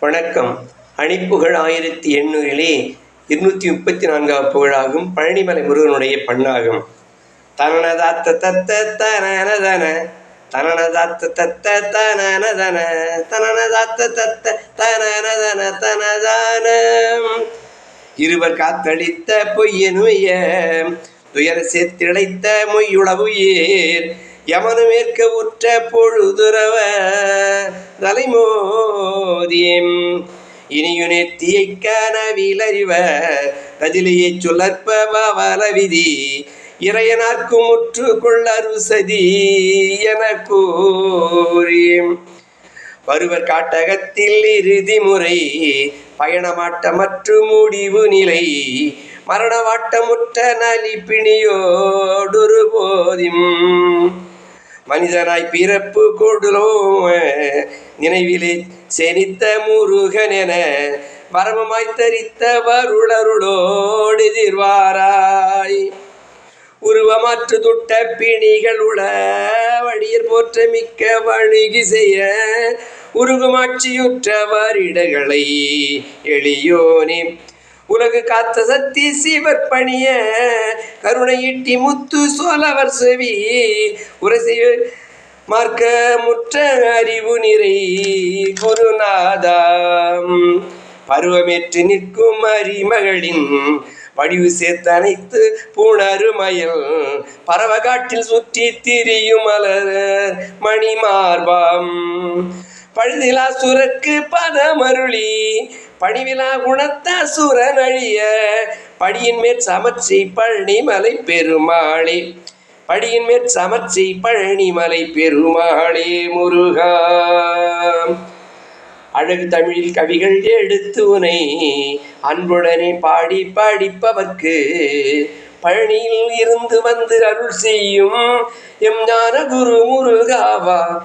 வணக்கம். அணிப்புகழ் ஆயிரத்தி எண்ணூறிலே இருநூற்றி முப்பத்தி நான்காவது புகழாகும் பழனிமலை முருகனுடைய பண்ணாகும். தனனதாத்த தத்த தனதன தனனதாத்த தத்த தனதன தனனதாத்த தத்த தனதன தனதான இருவர் காத்தளித்த பொய்யனுய துயர சேர்த்திழைத்த மொய்யுளவுயேர் யமனு மேற்க உற்ற பொழுதுறவர் தலைமோதியம். இனியுனேத்தியை கனவிலறிவ கதிலையை சுழற்ப வல விதி இறையனார்க்கு முற்று கொள்ளரு சதி என கூறி வருவர் காட்டகத்தில் இறுதி முறை பயணமாட்டமற்று முடிவு நிலை மரணவாட்டமுற்ற நலி பிணியோடொரு போதிம். மனிதனாய் பிறப்பு கொடுலோ நினைவிலே செனித்த முருகன் என பரமமாய் தரித்த வருளருளோடு எதிர்வாராய் உருவமாற்று துட்ட பிணிகள் உள வழியர் போற்ற மிக்க வழிகி செய்ய உருகுமாட்சியுற்ற வாரிடகளை எளியோனே உலகு காத்த சத்தி சீவர் பணிய கருணையிட்டி முத்து சோழவர் செவி உரசி மார்க்க முற்ற அறிவு நிறை குருநாதாம். பருவமேற்று நிற்கும் அரிமகளின் வடிவு சேர்த்து அனைத்து பூணருமயல் பறவ காட்டில் சுற்றி திரியும் மலர் மணிமார்பாம். பழுதிலா சுரக்கு பதமருளி பணிவிழா குணத்த சுரன் அழிய படியின் மேற் சமர்ச்சி பழனிமலை பெருமாளே. படியின் மேற் சமர்ச்சி பழனிமலை பெருமாளே முருகா. அழகு தமிழில் கவிகள் எடுத்து உனை அன்புடனே பாடி பாடிப்பவர்க்கு பழனியில் இருந்து வந்து அருள் செய்யும் எம் ஞான குரு முருகாவா.